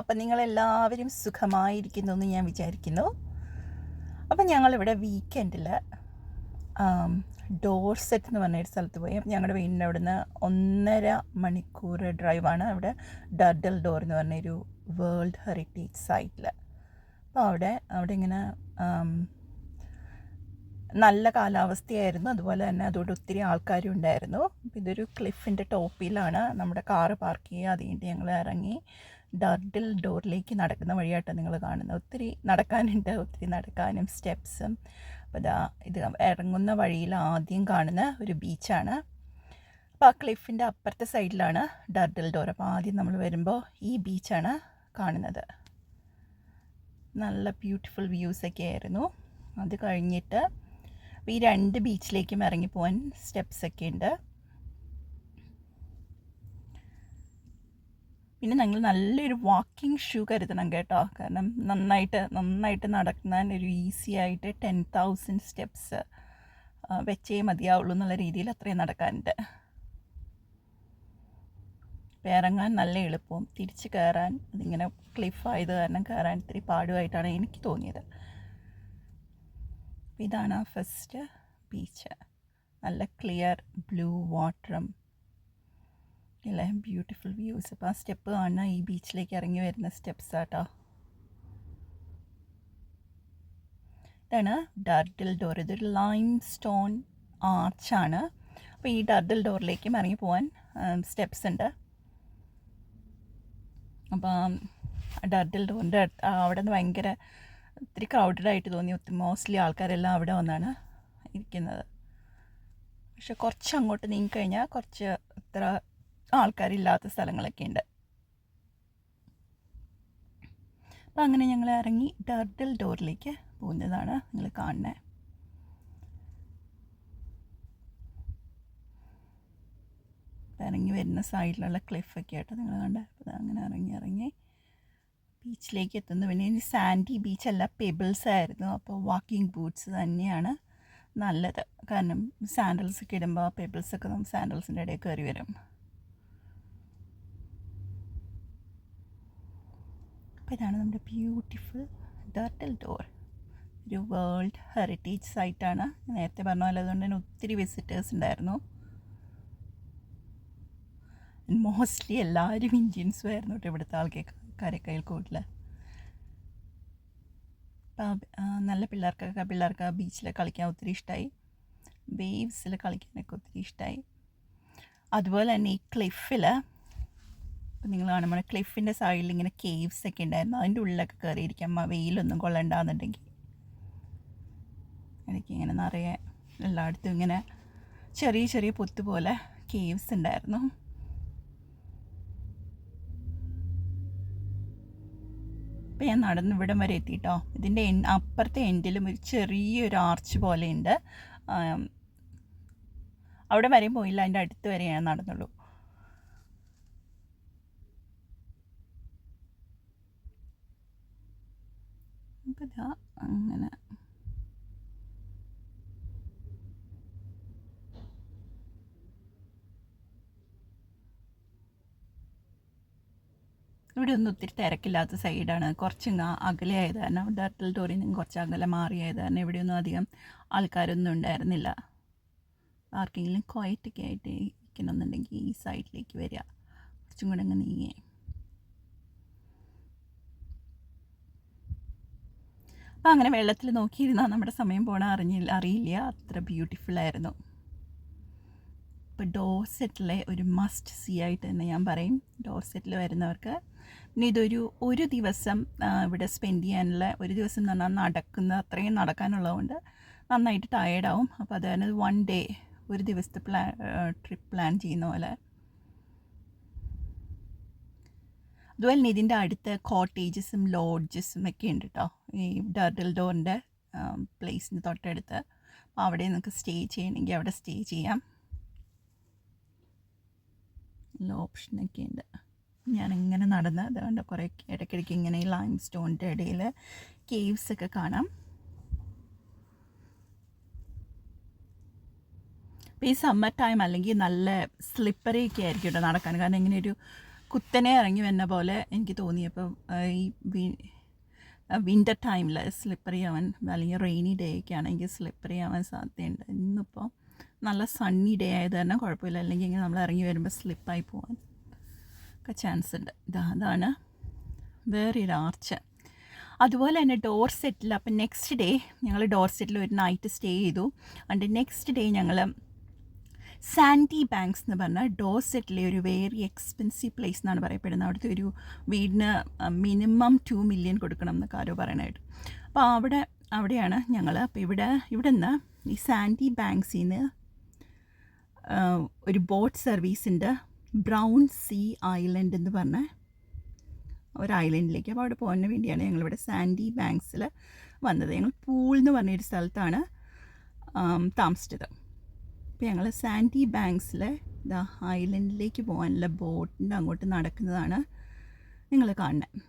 അപ്പം നിങ്ങളെല്ലാവരും സുഖമായിരിക്കുന്നു എന്ന് ഞാൻ വിചാരിക്കുന്നു. അപ്പം ഞങ്ങളിവിടെ വീക്കെൻഡിൽ ഡോർസെറ്റ് എന്ന് പറഞ്ഞൊരു സ്ഥലത്ത് പോയി. ഞങ്ങളുടെ വീടിന്റെ അവിടുന്ന് ഒന്നര മണിക്കൂർ ഡ്രൈവാണ് അവിടെ ഡഡൽ ഡോർ എന്ന് പറഞ്ഞൊരു വേൾഡ് ഹെറിറ്റേജ് സൈറ്റിൽ അപ്പോൾ അവിടെ അവിടെ ഇങ്ങനെ നല്ല കാലാവസ്ഥയായിരുന്നു. അതുപോലെ തന്നെ അതുകൊണ്ട് ഒത്തിരി ആൾക്കാരും ഉണ്ടായിരുന്നു. ഇതൊരു ക്ലിഫിന്റെ ടോപ്പിലാണ്. നമ്മുടെ കാറ് പാർക്ക് ചെയ്യുക അത് കഴിഞ്ഞിട്ട് ഞങ്ങൾ ഇറങ്ങി. ഡർഡിൽ ഡോറിലേക്ക് നടക്കുന്ന വഴിയായിട്ടാണ് നിങ്ങൾ കാണുന്നത്. ഒത്തിരി നടക്കാനുണ്ട് ഒത്തിരി നടക്കാനും സ്റ്റെപ്സും. അപ്പോൾ ഇതാ ഇത് ഇറങ്ങുന്ന വഴിയിൽ ആദ്യം കാണുന്ന ഒരു ബീച്ചാണ്. അപ്പോൾ ആ ക്ലിഫിന്റെ അപ്പുറത്തെ സൈഡിലാണ് ഡർഡിൽ ഡോർ. അപ്പോൾ ആദ്യം നമ്മൾ വരുമ്പോൾ ഈ ബീച്ചാണ് കാണുന്നത്. നല്ല ബ്യൂട്ടിഫുൾ വ്യൂസൊക്കെ ആയിരുന്നു. അത് കഴിഞ്ഞിട്ട് ഈ രണ്ട് ബീച്ചിലേക്കും ഇറങ്ങി പോകാൻ സ്റ്റെപ്സ് ഒക്കെ ഉണ്ട്. പിന്നെ ഞങ്ങൾ നല്ലൊരു വാക്കിംഗ് ഷൂ കരുതണം കേട്ടോ. കാരണം നന്നായിട്ട് നന്നായിട്ട് നടക്കാൻ ഒരു ഈസി ആയിട്ട് ടെൻ തൗസൻഡ് സ്റ്റെപ്സ് വെച്ചേ മതിയാവുള്ളൂ എന്നുള്ള രീതിയിൽ അത്രയും നടക്കാനുണ്ട്. ഇറങ്ങാൻ നല്ല എളുപ്പവും തിരിച്ച് കയറാൻ അതിങ്ങനെ ക്ലിഫ് ആയത് കാരണം കയറാൻ ഇത്തിരി പാടുമായിട്ടാണ് എനിക്ക് തോന്നിയത്. ഇതാണ് ആ ഫസ്റ്റ് ബീച്ച് നല്ല ക്ലിയർ ബ്ലൂ വാട്ടറും അല്ലേ ബ്യൂട്ടിഫുൾ വ്യൂസ് അപ്പോൾ ആ സ്റ്റെപ്പ് കാണുന്ന ഈ ബീച്ചിലേക്ക് ഇറങ്ങി വരുന്ന സ്റ്റെപ്സ് ആട്ടോ. ഇതാണ് ഡർഡിൽ ഡോർ ഇതൊരു ലൈം സ്റ്റോൺ ആർച്ചാണ് അപ്പോൾ ഈ ഡർഡിൽ ഡോറിലേക്കും ഇറങ്ങി പോകാൻ സ്റ്റെപ്സ് ഉണ്ട്. അപ്പോൾ ഡർഡിൽ ഡോറിന്റെ അവിടെ നിന്ന് ഭയങ്കര ഒത്തിരി ക്രൗഡഡ് ആയിട്ട് തോന്നി. ഒത്തിരി മോസ്റ്റ്ലി ആൾക്കാരെല്ലാം അവിടെ വന്നാണ് ഇരിക്കുന്നത്. പക്ഷെ കുറച്ച് അങ്ങോട്ട് നീങ്ങിക്കഴിഞ്ഞാൽ കുറച്ച് ഇത്ര ആൾക്കാരില്ലാത്ത സ്ഥലങ്ങളൊക്കെ ഉണ്ട് അപ്പം അങ്ങനെ ഞങ്ങൾ ഇറങ്ങി ഡർഡിൽ ഡോറിലേക്ക് പോകുന്നതാണ് നിങ്ങൾ കാണുന്നത് ഇറങ്ങി വരുന്ന സൈഡിലുള്ള ക്ലിഫൊക്കെ ആയിട്ട് നിങ്ങൾ കണ്ട അപ്പോൾ അങ്ങനെ ഇറങ്ങി ഇറങ്ങി. ബീച്ചിലേക്ക് എത്തുന്നു പിന്നെ ഇനി സാൻഡി ബീച്ചല്ല പെബിൾസ് ആയിരുന്നു. അപ്പോൾ വാക്കിംഗ് ബൂട്ട്സ് തന്നെയാണ് നല്ലത്. കാരണം സാൻഡൽസ് ഒക്കെ ഇടുമ്പോൾ പെബിൾസൊക്കെ നമുക്ക് സാൻഡൽസിന്റെ ഇടയിൽ കയറി വരും. അപ്പോൾ ഇതാണ് നമ്മുടെ ബ്യൂട്ടിഫുൾ ഡർട്ടിൽ ഡോർ ഒരു വേൾഡ് ഹെറിറ്റേജ് സൈറ്റാണ് നേരത്തെ പറഞ്ഞ പോലെ അതുകൊണ്ട് തന്നെ ഒത്തിരി വിസിറ്റേഴ്സ് ഉണ്ടായിരുന്നു. മോസ്റ്റ്ലി എല്ലാവരും ഇന്ത്യൻസും ആയിരുന്നു കേട്ടോ ഇവിടുത്തെ ആൾക്കാരൊക്കെ കൂടുതൽ അപ്പം നല്ല പിള്ളേർക്കൊക്കെ പിള്ളേർക്ക് ബീച്ചിൽ കളിക്കാൻ ഒത്തിരി ഇഷ്ടമായി വേവ്സിൽ കളിക്കാനൊക്കെ ഒത്തിരി ഇഷ്ടമായി അതുപോലെ തന്നെ ഈ ക്ലിഫിൽ ഇപ്പം നിങ്ങൾ കാണുമ്പോൾ ക്ലിഫിന്റെ സൈഡിൽ ഇങ്ങനെ കേവ്സ് ഒക്കെ ഉണ്ടായിരുന്നു. അതിന്റെ ഉള്ളിലൊക്കെ കയറിയിരിക്കാം വെയിലൊന്നും കൊള്ളണ്ടാന്നുണ്ടെങ്കിൽ. എനിക്ക് ഇങ്ങനെ നിറയെ എല്ലായിടത്തും ഇങ്ങനെ ചെറിയ ചെറിയ പൊത്ത് പോലെ കേവ്സ് ഉണ്ടായിരുന്നു. ഇപ്പം ഞാൻ നടന്ന് ഇവിടം വരെ എത്തിയിട്ടോ ഇതിന്റെ എൻ അപ്പുറത്തെ എൻഡിലും ഒരു ചെറിയൊരു ആർച്ച് പോലെയുണ്ട്. അവിടെ വരെയും പോയില്ല. അതിന്റെ അടുത്ത് വരെ ഞാൻ നടന്നുള്ളൂ. ഇതാ അങ്ങനെ. ഇവിടെ ഒന്നും ഒത്തിരി തിരക്കില്ലാത്ത സൈഡാണ്. കുറച്ചിങ്ങ് അകലെ ആയത് കാരണം ഡർട്ടൽ ടോറിൽ നിന്ന് കുറച്ച് അകലെ മാറിയായത് കാരണം ഇവിടെയൊന്നും അധികം ആൾക്കാരൊന്നും ഉണ്ടായിരുന്നില്ല. പാർക്കിങ്ങിലും ക്വയറ്റൊക്കെ ആയിട്ട് ഇരിക്കണമെന്നുണ്ടെങ്കിൽ ഈ സൈഡിലേക്ക് വരിക. കുറച്ചും കൂടെ അങ്ങ് നീങ്ങി. അപ്പോൾ അങ്ങനെ വെള്ളത്തിൽ നോക്കിയിരുന്നാൽ നമ്മുടെ സമയം പോണ അറിഞ്ഞില്ല അറിയില്ല. അത്ര ബ്യൂട്ടിഫുൾ ആയിരുന്നു. ഇപ്പോൾ ഡോർസെറ്റിലെ ഒരു മസ്റ്റ് സീ ആയിട്ട് തന്നെ ഞാൻ പറയും. ഡോർസെറ്റിൽ വരുന്നവർക്ക് പിന്നെ ഇതൊരു ഒരു ദിവസം ഇവിടെ സ്പെൻഡ് ചെയ്യാനുള്ള ഒരു ദിവസം എന്ന് പറഞ്ഞാൽ നടക്കുന്ന അത്രയും നടക്കാനുള്ളതുകൊണ്ട് നന്നായിട്ട് ടയേർഡാവും അപ്പോൾ അത് തന്നെ വൺ ഡേ ഒരു ദിവസത്തെ പ്ലാൻ ട്രിപ്പ് പ്ലാൻ ചെയ്യുന്ന പോലെ. അതുപോലെ തന്നെ ഇതിന്റെ അടുത്ത് കോട്ടേജസും ലോഡ്ജസും ഒക്കെ ഉണ്ട് കേട്ടോ ഈ ഡർഡിൽ ഡോറിന്റെ പ്ലേസിന് തൊട്ടടുത്ത്. അപ്പോൾ അവിടെ നിങ്ങൾക്ക് സ്റ്റേ ചെയ്യണമെങ്കിൽ അവിടെ സ്റ്റേ ചെയ്യാം. ഓപ്ഷനൊക്കെ ഉണ്ട്. ഞാൻ ഇങ്ങനെ നടന്ന് അതുകൊണ്ട് കുറേ ഇടയ്ക്കിടയ്ക്ക് ഇങ്ങനെ ഈ ലൈം സ്റ്റോണിന്റെ ഇടയിൽ കേവ്സ് ഒക്കെ കാണാം. അപ്പോൾ ഈ സമ്മർ ടൈം അല്ലെങ്കിൽ നല്ല സ്ലിപ്പറി ഒക്കെ ആയിരിക്കും കേട്ടോ നടക്കാൻ. കാരണം ഇങ്ങനെ ഒരു കുത്തനെ ഇറങ്ങി വന്ന പോലെ എനിക്ക് തോന്നിയപ്പോൾ ഈ വിന്റർ ടൈമിൽ സ്ലിപ്പറി ആവാൻ അല്ലെങ്കിൽ റെയിനി ഡേ ഒക്കെ ആണെങ്കിൽ സ്ലിപ്പറി ആവാൻ സാധ്യതയുണ്ട്. ഇന്നിപ്പോൾ നല്ല സണ്ണി ഡേ ആയത് തന്നെ കുഴപ്പമില്ല. അല്ലെങ്കിൽ ഇങ്ങനെ നമ്മൾ ഇറങ്ങി വരുമ്പോൾ സ്ലിപ്പായി പോകാൻ ഒക്കെ ചാൻസ് ഉണ്ട്. ഇതാ അതാണ് വേറൊരു ആർച്ച് അതുപോലെ തന്നെ ഡോർ സെറ്റിൽ അപ്പം നെക്സ്റ്റ് ഡേ ഞങ്ങൾ ഡോർ സെറ്റിൽ ഒരു നൈറ്റ് സ്റ്റേ ചെയ്തു. അതിന്റെ നെക്സ്റ്റ് ഡേ ഞങ്ങൾ സാൻഡി ബാങ്ക്സ് എന്ന് പറഞ്ഞാൽ ഡോസെറ്റിലെ ഒരു വെരി എക്സ്പെൻസീവ് പ്ലേസ് എന്നാണ് പറയപ്പെടുന്നത്. അവിടുത്തെ ഒരു വീടിന് മിനിമം ടു മില്യൺ കൊടുക്കണം എന്നൊക്കെ ആരോ പറയാനായിട്ട് അപ്പോൾ അവിടെ അവിടെയാണ് ഞങ്ങൾ അപ്പോൾ ഇവിടെ ഇവിടെ നിന്ന് ഈ സാൻഡി ബാങ്ക്സിൽ നിന്ന് ഒരു ബോട്ട് സർവീസിന്റെ ബ്രൗൺ സീ ഐലൻഡ് എന്ന് പറഞ്ഞ ഒരു ഐലൻഡിലേക്ക്. അപ്പോൾ അവിടെ പോകാൻ വേണ്ടിയാണ് ഞങ്ങളിവിടെ സാൻഡി ബാങ്ക്സിൽ വന്നത്. ഞങ്ങൾ പൂൾ എന്ന് പറഞ്ഞൊരു സ്ഥലത്താണ് താമസിച്ചത്. അപ്പോൾ ഞങ്ങൾ സാൻഡി ബാങ്ക്സിൽ ദ ഐലൻഡിലേക്ക് പോകാനുള്ള ബോട്ടിന്റെ അങ്ങോട്ട് നടക്കുന്നതാണ് നിങ്ങൾ കാണുന്നത്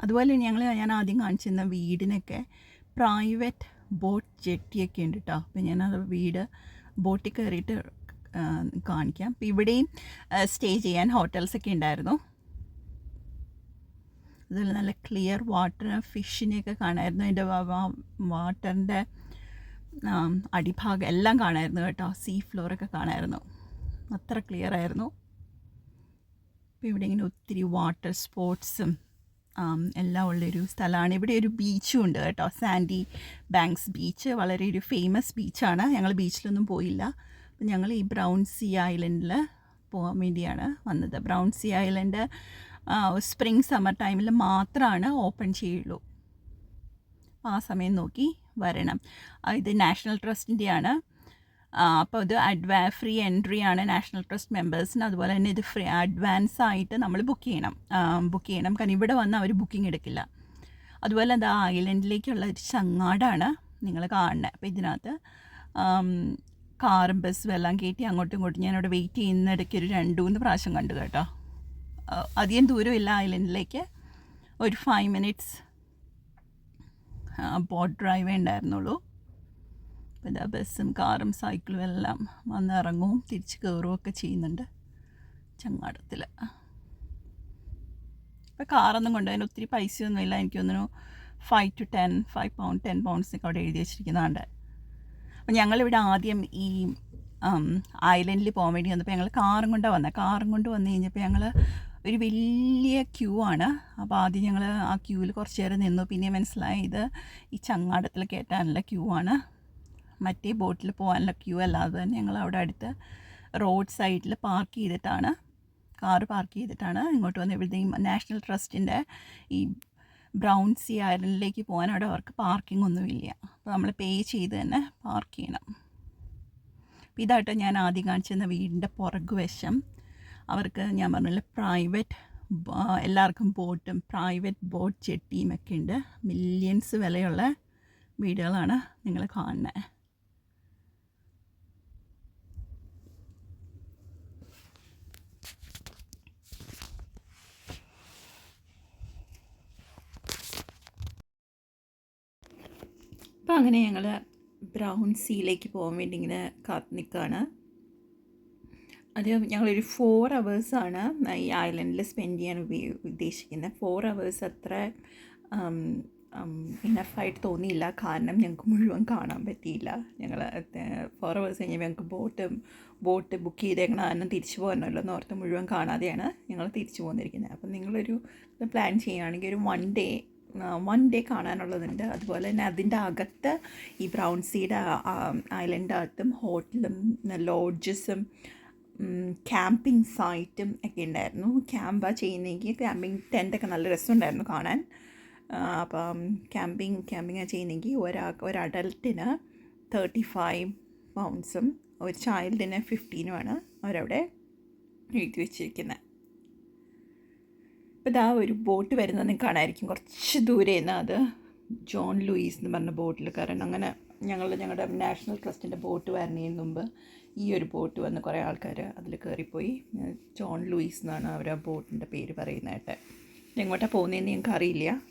അതുപോലെ ഞങ്ങൾ ഞാൻ ആദ്യം കാണിച്ചിരുന്ന വീടിനൊക്കെ പ്രൈവറ്റ് ബോട്ട് ജെട്ടിയൊക്കെ ഉണ്ട് കേട്ടോ അപ്പോൾ ഞാനത് വീട് ബോട്ടിൽ കയറിയിട്ട് കാണിക്കാം. അപ്പോൾ ഇവിടെയും സ്റ്റേ ചെയ്യാൻ ഹോട്ടൽസൊക്കെ ഉണ്ടായിരുന്നു. അതുപോലെ നല്ല ക്ലിയർ വാട്ടർ ഫിഷിനെയൊക്കെ കാണായിരുന്നു. അതിന്റെ വാട്ടറിന്റെ അടിഭാഗം എല്ലാം കാണായിരുന്നു കേട്ടോ. സീ ഫ്ലോറൊക്കെ കാണായിരുന്നു. അത്ര ക്ലിയർ ആയിരുന്നു. അപ്പോൾ ഇവിടെ ഇങ്ങനെ ഒത്തിരി വാട്ടർ സ്പോർട്സും എല്ലാം ഉള്ളൊരു സ്ഥലമാണ്. ഇവിടെ ഒരു ബീച്ചും ഉണ്ട് കേട്ടോ. സാൻഡി ബാങ്ക്സ് ബീച്ച് വളരെ ഒരു ഫേമസ് ബീച്ചാണ് ഞങ്ങൾ ബീച്ചിലൊന്നും പോയില്ല. അപ്പം ഞങ്ങൾ ഈ ബ്രൗൺ സി ഐലൻഡിൽ പോകാൻ വേണ്ടിയാണ് വന്നത്. Brownsea island spring summer ടൈമിൽ മാത്രമാണ് ഓപ്പൺ ചെയ്യുള്ളൂ. ആ സമയം നോക്കി വരണം. ഇത് നാഷണൽ ട്രസ്റ്റിന്റെയാണ് അപ്പോൾ ഇത് അഡ്വാ ഫ്രീ എൻട്രി ആണ് നാഷണൽ ട്രസ്റ്റ് മെമ്പേഴ്സിന് അതുപോലെ തന്നെ ഇത് ഫ്രീ അഡ്വാൻസ് ആയിട്ട് നമ്മൾ ബുക്ക് ചെയ്യണം. ബുക്ക് ചെയ്യണം. കാരണം ഇവിടെ വന്ന് അവർ ബുക്കിംഗ് എടുക്കില്ല. അതുപോലെ അത് ഐലൻഡിലേക്കുള്ള ഒരു ചങ്ങാടാണ് നിങ്ങൾ കാണുന്നത് അപ്പോൾ ഇതിനകത്ത് കാറും ബസ്സും എല്ലാം കയറ്റി അങ്ങോട്ടും ഇങ്ങോട്ടും ഞാനവിടെ വെയിറ്റ് ചെയ്യുന്നിടയ്ക്ക് ഒരു രണ്ട് മൂന്ന് പ്രാവശ്യം കണ്ടു കേട്ടോ. അധികം ദൂരമില്ല ഐലൻഡിലേക്ക് ഒരു ഫൈവ് മിനിറ്റ്സ് ബോട്ട് ഡ്രൈവേ ഉണ്ടായിരുന്നുള്ളൂ. അപ്പോൾ ഇതാ ബസ്സും കാറും സൈക്കിളും എല്ലാം വന്ന് ഇറങ്ങും തിരിച്ച് കയറുകയും ഒക്കെ ചെയ്യുന്നുണ്ട് ചങ്ങാടത്തിൽ ഇപ്പോൾ കാറൊന്നും കൊണ്ടുപോകാൻ ഒത്തിരി പൈസയൊന്നുമില്ല. എനിക്ക് തോന്നുന്നു five to ten five pound ten പൗണ്ട്സൊക്കെ അവിടെ എഴുതി വെച്ചിരിക്കുന്നതുകൊണ്ട് അപ്പം ഞങ്ങളിവിടെ ആദ്യം ഈ ഐലൻഡിൽ പോകാൻ വേണ്ടി വന്നപ്പോൾ ഞങ്ങൾ കാറും കൊണ്ടാണ് വന്നത് കാറും കൊണ്ട് വന്നു കഴിഞ്ഞപ്പോൾ ഞങ്ങൾ ഒരു വലിയ ക്യൂ ആണ്. അപ്പോൾ ആദ്യം ഞങ്ങൾ ആ ക്യൂവിൽ കുറച്ച് നേരം നിന്നു. പിന്നെ മനസ്സിലായി ഇത് ഈ ചങ്ങാടത്തിൽ കയറ്റാനുള്ള ക്യൂ ആണ്. മറ്റേ ബോട്ടിൽ പോകാനുള്ള ക്യൂ അല്ലാതെ തന്നെ ഞങ്ങൾ അവിടെ അടുത്ത് റോഡ് സൈഡിൽ പാർക്ക് ചെയ്തിട്ടാണ്. കാർ പാർക്ക് ചെയ്തിട്ടാണ് ഇങ്ങോട്ട് വന്ന് ഇവിടുത്തെ ഈ നാഷണൽ ട്രസ്റ്റിന്റെ ഈ ബ്രൗൺ സി ഐലൻഡിലേക്ക് പോകാൻ അവിടെ അവർക്ക് പാർക്കിംഗ് ഒന്നുമില്ല അപ്പോൾ നമ്മൾ പേ ചെയ്ത് തന്നെ പാർക്ക് ചെയ്യണം. അപ്പോൾ ഞാൻ ആദ്യം കാണിച്ചിരുന്ന വീടിന്റെ പുറകുവശം അവർക്ക് ഞാൻ പറഞ്ഞില്ല പ്രൈവറ്റ് എല്ലാവർക്കും ബോട്ടും പ്രൈവറ്റ് ബോട്ട് ചെട്ടിയും ഒക്കെ ഉണ്ട്. മില്യൺസ് വിലയുള്ള വീടുകളാണ് നിങ്ങൾ കാണുന്നത് അപ്പോൾ അങ്ങനെ ഞങ്ങൾ ബ്രൗൺ സീയിലേക്ക് പോകാൻ വേണ്ടി ഇങ്ങനെ കാത്ത് നിൽക്കുകയാണ് അത് ഞങ്ങളൊരു ഫോർ അവേഴ്സാണ് ഈ ഐലൻഡിൽ സ്പെൻഡ് ചെയ്യാൻ ഉപയോ ഉദ്ദേശിക്കുന്നത് ഫോർ അവേഴ്സ് അത്ര ഇനഫായിട്ട് തോന്നിയില്ല. കാരണം ഞങ്ങൾക്ക് മുഴുവൻ കാണാൻ പറ്റിയില്ല. ഞങ്ങൾ ഫോർ അവേഴ്സ് കഴിഞ്ഞപ്പോൾ ഞങ്ങൾക്ക് ബോട്ട് ബോട്ട് ബുക്ക് ചെയ്തേക്കണ കാരണം തിരിച്ചു പോകാനല്ലോ എന്ന് ഓർത്ത് മുഴുവൻ കാണാതെയാണ് ഞങ്ങൾ തിരിച്ചു പോകുന്നിരിക്കുന്നത് അപ്പം നിങ്ങളൊരു പ്ലാൻ ചെയ്യുകയാണെങ്കിൽ ഒരു വൺ ഡേ വൺ ഡേ കാണാനുള്ളതുണ്ട്. അതുപോലെ തന്നെ അതിന്റെ അകത്ത് ഈ ബ്രൗൺ സീഡ് ഐലൻഡ് അകത്തും ഹോട്ടലും ലോഡ്ജസും ക്യാമ്പിംഗ് സൈറ്റും ഒക്കെ ഉണ്ടായിരുന്നു. ക്യാമ്പാ ചെയ്യുന്നെങ്കിൽ ക്യാമ്പിംഗ് ടെന്റൊക്കെ നല്ല രസമുണ്ടായിരുന്നു കാണാൻ. അപ്പം ക്യാമ്പിംഗ് ക്യാമ്പിംഗ് ചെയ്യുന്നെങ്കിൽ ഒരാൾക്ക് ഒരു അഡൽട്ടിന് തേർട്ടി ഫൈവ് പൗണ്ട്സും ഒരു ചൈൽഡിന് ഫിഫ്റ്റീനുമാണ് അവരവിടെ എഴുതി വെച്ചിരിക്കുന്നത് ഇപ്പോൾ ഇതാ ഒരു ബോട്ട് വരുന്നത് നിങ്ങൾക്ക് കാണാമായിരിക്കും കുറച്ച് ദൂരെ നിന്ന് അത്. ജോൺ ലൂയിസ് എന്ന് പറഞ്ഞ ബോട്ടിൽ കയറണം. അങ്ങനെ ഞങ്ങൾ ഞങ്ങളുടെ നാഷണൽ ട്രസ്റ്റിന്റെ ബോട്ട് വരുന്നതിന് മുമ്പ് ഈ ഒരു ബോട്ട് വന്ന് കുറേ ആൾക്കാർ അതിൽ കയറിപ്പോയി. ജോൺ ലൂയിസ് എന്നാണ് അവർ ആ ബോട്ടിന്റെ പേര് പറയുന്നതായിട്ട്. എങ്ങോട്ടാണ് പോകുന്നതെന്ന് ഞങ്ങൾക്ക് അറിയില്ല.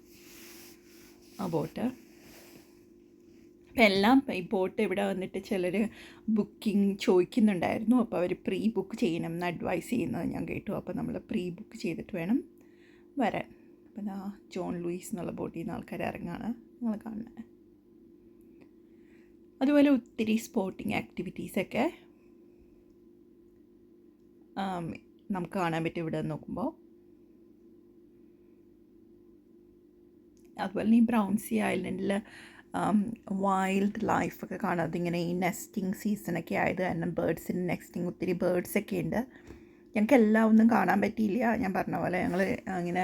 ആ ബോട്ട്. അപ്പം എല്ലാം ഈ ബോട്ട് ഇവിടെ വന്നിട്ട് ചിലർ ബുക്കിംഗ് ചോദിക്കുന്നുണ്ടായിരുന്നു. അപ്പോൾ അവർ പ്രീ ബുക്ക് ചെയ്യണം എന്ന് അഡ്വൈസ് ചെയ്യുന്നത് ഞാൻ കേട്ടു. അപ്പോൾ നമ്മൾ പ്രീ ബുക്ക് ചെയ്തിട്ട് വേണം വരാൻ. അപ്പം ആ ജോൺ ലൂയിസ് എന്നുള്ള ബോട്ടിൽ നിന്ന് ആൾക്കാർ ഇറങ്ങാണ് നിങ്ങൾ കാണുന്നത്. അതുപോലെ ഒത്തിരി സ്പോർട്ടിങ് ആക്ടിവിറ്റീസൊക്കെ നമുക്ക് കാണാൻ പറ്റും ഇവിടെ നോക്കുമ്പോൾ അതുപോലെ ഈ ബ്രൗൺസി ഐലൻഡിൽ വൈൽഡ് ലൈഫൊക്കെ കാണാം. അതിങ്ങനെ ഈ നെസ്റ്റിംഗ് സീസണൊക്കെ ആയത് കാരണം ബേഡ്സിന് നെസ്റ്റിംഗ് ഒത്തിരി ബേഡ്സൊക്കെ ഉണ്ട്. ഞങ്ങൾക്ക് എല്ലാം ഒന്നും കാണാൻ പറ്റിയില്ല. ഞാൻ പറഞ്ഞ പോലെ ഞങ്ങൾ അങ്ങനെ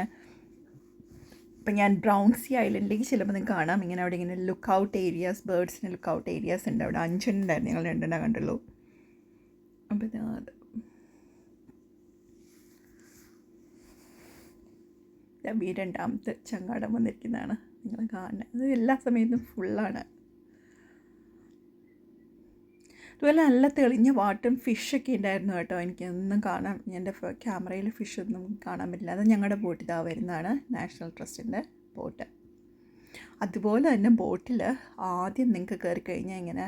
ഇപ്പം ഞാൻ ബ്രൗൺ ബ്രൗൺസി ഐലൻഡിലേക്ക് ചിലപ്പോൾ നിങ്ങൾക്ക് കാണാം. ഇങ്ങനെ അവിടെ ഇങ്ങനെ ലുക്ക് ഔട്ട് ഏരിയാസ് ബേഡ്സിന് ലുക്ക് ഔട്ട് ഏരിയാസ് ഉണ്ട്. അവിടെ അഞ്ചെണ്ണുണ്ടായിരുന്നു ഞങ്ങൾ രണ്ടെണ്ണം കണ്ടുള്ളൂ. അപ്പോൾ ഇത് അത് ഈ രണ്ടാമത്തെ ചങ്ങാടം വന്നിരിക്കുന്നതാണ്. നിങ്ങൾ കാണുന്നത് അത് എല്ലാ സമയത്തും ഫുള്ളാണ് അതുപോലെ നല്ല തെളിഞ്ഞ വാട്ടും ഫിഷൊക്കെ ഉണ്ടായിരുന്നു കേട്ടോ. എനിക്കൊന്നും കാണാൻ എന്റെ ക്യാമറയിൽ ഫിഷൊന്നും കാണാൻ പറ്റില്ല. അത് ഞങ്ങളുടെ ബോട്ട് ഇതാ വരുന്നതാണ്. നാഷണൽ ട്രസ്റ്റിന്റെ ബോട്ട് അതുപോലെ തന്നെ ബോട്ടിൽ ആദ്യം നിങ്ങൾക്ക് കയറി കഴിഞ്ഞാൽ ഇങ്ങനെ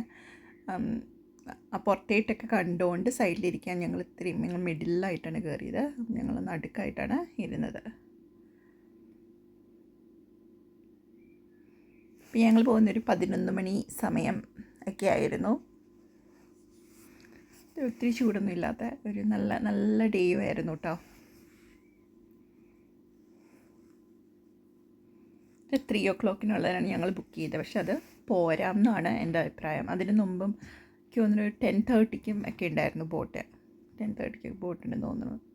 ആ പുറത്തേട്ടൊക്കെ കണ്ടുകൊണ്ട് സൈഡിലിരിക്കാൻ ഞങ്ങൾ ഇത്രയും ഞങ്ങൾ മിഡിലായിട്ടാണ് കയറിയത് ഞങ്ങൾ നടുക്കായിട്ടാണ് ഇരുന്നത്. അപ്പം ഞങ്ങൾ പോകുന്നൊരു പതിനൊന്ന് മണി സമയം ഒക്കെ ആയിരുന്നു. ഒത്തിരി ചൂടൊന്നും ഇല്ലാത്ത ഒരു നല്ല നല്ല ഡേ ആയിരുന്നു കേട്ടോ ത്രീ ഒ ക്ലോക്കിനുള്ളതാണ് ഞങ്ങൾ ബുക്ക് ചെയ്തത്. പക്ഷെ അത് പോരാം എന്നാണ് എന്റെ അഭിപ്രായം. അതിന് മുമ്പും എനിക്ക് തോന്നുന്നു ഒരു ടെൻ തേർട്ടിക്കും ഒക്കെ ഉണ്ടായിരുന്നു ബോട്ട്. ടെൻ തേർട്ടിക്ക് ബോട്ടുണ്ടെന്ന് തോന്നുന്നു.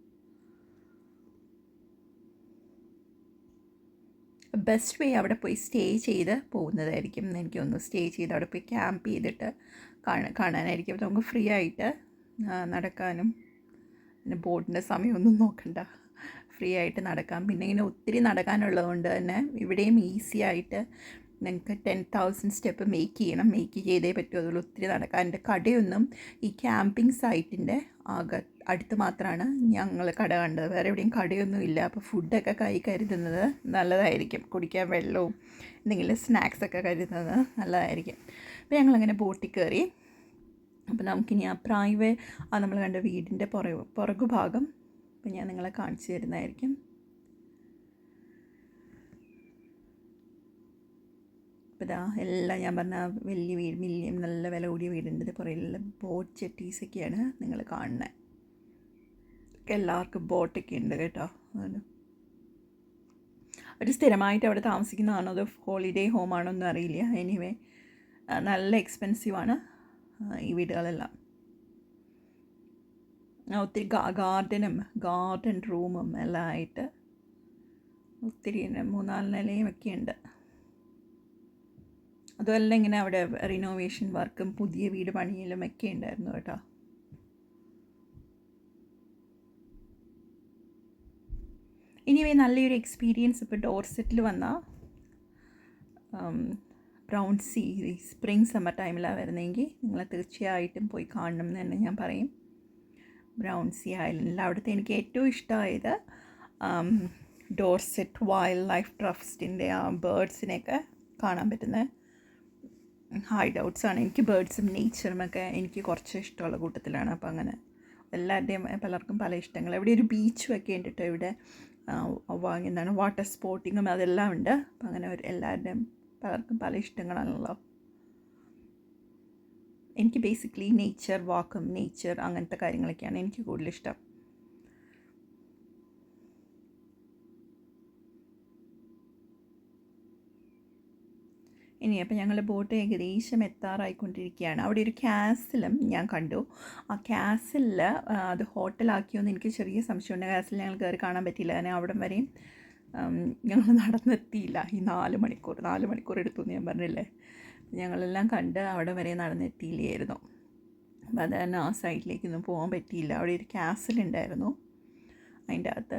ബെസ്റ്റ് വേ അവിടെ പോയി സ്റ്റേ ചെയ്ത് പോകുന്നതായിരിക്കും എനിക്ക് തോന്നുന്നു സ്റ്റേ ചെയ്ത് അവിടെ പോയി ക്യാമ്പ് ചെയ്തിട്ട് കാണാൻ കാണാനായിരിക്കും. നമുക്ക് ഫ്രീ ആയിട്ട് നടക്കാനും പിന്നെ ബോട്ടിന്റെ സമയമൊന്നും നോക്കണ്ട. ഫ്രീ ആയിട്ട് നടക്കാം. പിന്നെ ഇങ്ങനെ ഒത്തിരി നടക്കാനുള്ളതുകൊണ്ട് തന്നെ ഇവിടെയും ഈസി ആയിട്ട് നിങ്ങൾക്ക് ടെൻ തൗസൻഡ് സ്റ്റെപ്പ് മേക്ക് ചെയ്യണം. മേക്ക് ചെയ്തേ പറ്റൂ. അതുപോലെ ഒത്തിരി നടക്കാൻ എന്റെ കടയൊന്നും ഈ ക്യാമ്പിംഗ് സൈറ്റിന്റെ ആക അടുത്ത് മാത്രമാണ് ഞങ്ങൾ കട കണ്ടത്. വേറെ എവിടെയും കടയൊന്നുമില്ല അപ്പോൾ ഫുഡൊക്കെ കൈ കരുതുന്നത് നല്ലതായിരിക്കും. കുടിക്കാൻ വെള്ളവും എന്തെങ്കിലും സ്നാക്സൊക്കെ കരുതുന്നത് നല്ലതായിരിക്കും. അപ്പോൾ ഞങ്ങളങ്ങനെ ബോട്ടിൽ കയറി. അപ്പോൾ നമുക്കിനി ആ പ്രായവേ ആ നമ്മൾ കണ്ട വീടിന്റെ പുറകു പുറകു ഭാഗം അപ്പോൾ ഞാൻ നിങ്ങളെ കാണിച്ചു തരുന്നതായിരിക്കും. ഇതാ എല്ലാം ഞാൻ പറഞ്ഞ വലിയ വീട് മില്യം നല്ല വില കൂടിയ വീടുണ്ട് കുറേ പുറകിലുള്ള ബോട്ട് ചെട്ടീസൊക്കെയാണ് നിങ്ങൾ കാണുന്നത് എല്ലാവർക്കും ബോട്ടൊക്കെ ഉണ്ട് കേട്ടോ. അതാണ്. ഒരു സ്ഥിരമായിട്ട് അവിടെ താമസിക്കുന്നതാണോ അതോ ഹോളിഡേ ഹോമാണോ ഒന്നും അറിയില്ല. എനിവേ നല്ല എക്സ്പെൻസീവാണ് ഈ വീടുകളെല്ലാം. ഒത്തിരി ഗാർഡനും ഗാർഡൻ റൂമും എല്ലാം ആയിട്ട് ഒത്തിരി മൂന്നാൽ നിലയും ഒക്കെ ഉണ്ട്. അതുമല്ല ഇങ്ങനെ അവിടെ റിനോവേഷൻ വർക്കും പുതിയ വീട് പണിയിലും ഒക്കെ ഉണ്ടായിരുന്നു കേട്ടോ. ഇനിവേ നല്ലൊരു എക്സ്പീരിയൻസ് ഇപ്പോൾ ഡോർസെറ്റിൽ വന്ന. ബ്രൗൺ സീ സ്പ്രിങ് സമ്മർ ടൈമിലാണ് വരുന്നതെങ്കിൽ നിങ്ങൾ തീർച്ചയായിട്ടും പോയി കാണണം എന്ന് തന്നെ ഞാൻ പറയും. ബ്രൗൺ സീ ഐലൻഡിൽ അവിടുത്തെ എനിക്ക് ഏറ്റവും ഇഷ്ടമായത് ഡോർസെറ്റ് വൈൽഡ് ലൈഫ് ട്രസ്റ്റിന്റെ ആ ബേർഡ്സിനെയൊക്കെ കാണാൻ പറ്റുന്ന ഹൈഡ് ഔട്ട്സ് ആണ്. എനിക്ക് ബേർഡ്സും നേച്ചറും ഒക്കെ എനിക്ക് കുറച്ച് ഇഷ്ടമുള്ള കൂട്ടത്തിലാണ്. അപ്പോൾ അങ്ങനെ എല്ലാവരുടെയും പലർക്കും പല ഇഷ്ടങ്ങൾ. ഇവിടെ ഒരു ബീച്ചും ഒക്കെ ഉണ്ട് കേട്ടോ ഇവിടെ എന്താണ് വാട്ടർ സ്പോർട്ടിങ്ങും അതെല്ലാം ഉണ്ട്. അപ്പം അങ്ങനെ ഒരു എല്ലാവരുടെയും പലർക്കും പല ഇഷ്ടങ്ങളാണല്ലോ എനിക്ക് ബേസിക്കലി നേച്ചർ വാക്കും നേച്ചർ അങ്ങനത്തെ കാര്യങ്ങളൊക്കെയാണ് എനിക്ക് കൂടുതൽ ഇഷ്ടം ഇനി അപ്പോൾ ഞങ്ങൾ ബോട്ട് ഏകദേശം എത്താറായിക്കൊണ്ടിരിക്കുകയാണ്. അവിടെ ഒരു ക്യാസിലും ഞാൻ കണ്ടു. ആ ക്യാസിലിൽ അത് ഹോട്ടലാക്കിയോന്ന് എനിക്ക് ചെറിയ സംശയമുണ്ട്. ക്യാസിൽ ഞങ്ങൾ കയറി കാണാൻ പറ്റിയില്ല. കാരണം അവിടം വരെയും ഞങ്ങൾ നടന്നെത്തിയില്ല. ഈ നാല് മണിക്കൂർ നാല് മണിക്കൂർ എടുത്തു എന്ന് ഞാൻ പറഞ്ഞില്ലേ? ഞങ്ങളെല്ലാം കണ്ട് അവിടെ വരെ നടന്നെത്തിയില്ലായിരുന്നു. അപ്പം അത് ആ സൈഡിലേക്കൊന്നും പോകാൻ പറ്റിയില്ല. അവിടെ ഒരു ക്യാസിലുണ്ടായിരുന്നു അതിന്റെ അകത്ത്